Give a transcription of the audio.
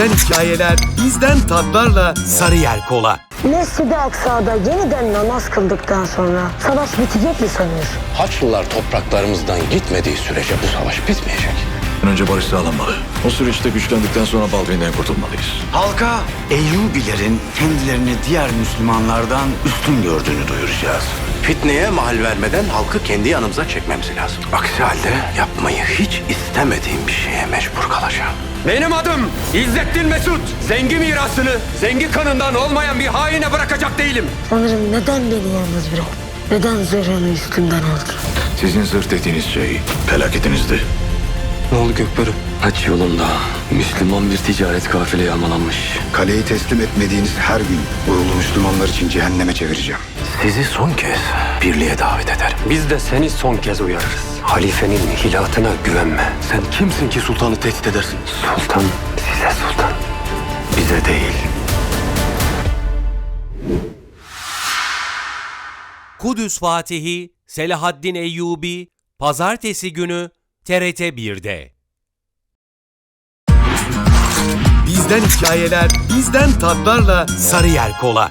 Bizden hikayeler, bizden tatlarla Sarıyer Kola. Mescid-i Aksa'da yeniden namaz kıldıktan sonra savaş bitecek mi sanıyorsun? Haçlılar topraklarımızdan gitmediği sürece bu savaş bitmeyecek. Önce barış sağlanmalı. O süreçte güçlendikten sonra Baldwin'den kurtulmalıyız. Halka Eyyubilerin kendilerini diğer Müslümanlardan üstün gördüğünü duyuracağız. Fitneye mahal vermeden halkı kendi yanımıza çekmemiz lazım. Aksi halde yapmayı hiç istemediğim bir şeye mecbur kalacağım. Benim adım İzzettin Mesut. Zengi mirasını, zengi kanından olmayan bir haine bırakacak değilim. Sanırım neden beni yalnız bırak? Neden zırhını üstümden aldın? Sizin zırh dediğiniz şey felaketinizdi. Ne oldu Gökbörü? Haç yolunda Müslüman bir ticaret kafile yağmalanmış. Kaleyi teslim etmediğiniz her gün uğurlu Müslümanlar için cehenneme çevireceğim. Sizi son kez birliğe davet ederim. Biz de seni son kez uyarırız. Halifenin hilatına güvenme. Sen kimsin ki sultanı tehdit edersin? Sultan size sultan. Bize değil. Kudüs Fatihi Selahaddin Eyyubi Pazartesi günü TRT 1'de. Bizden hikayeler, bizden tatlarla Sarıyer Kola.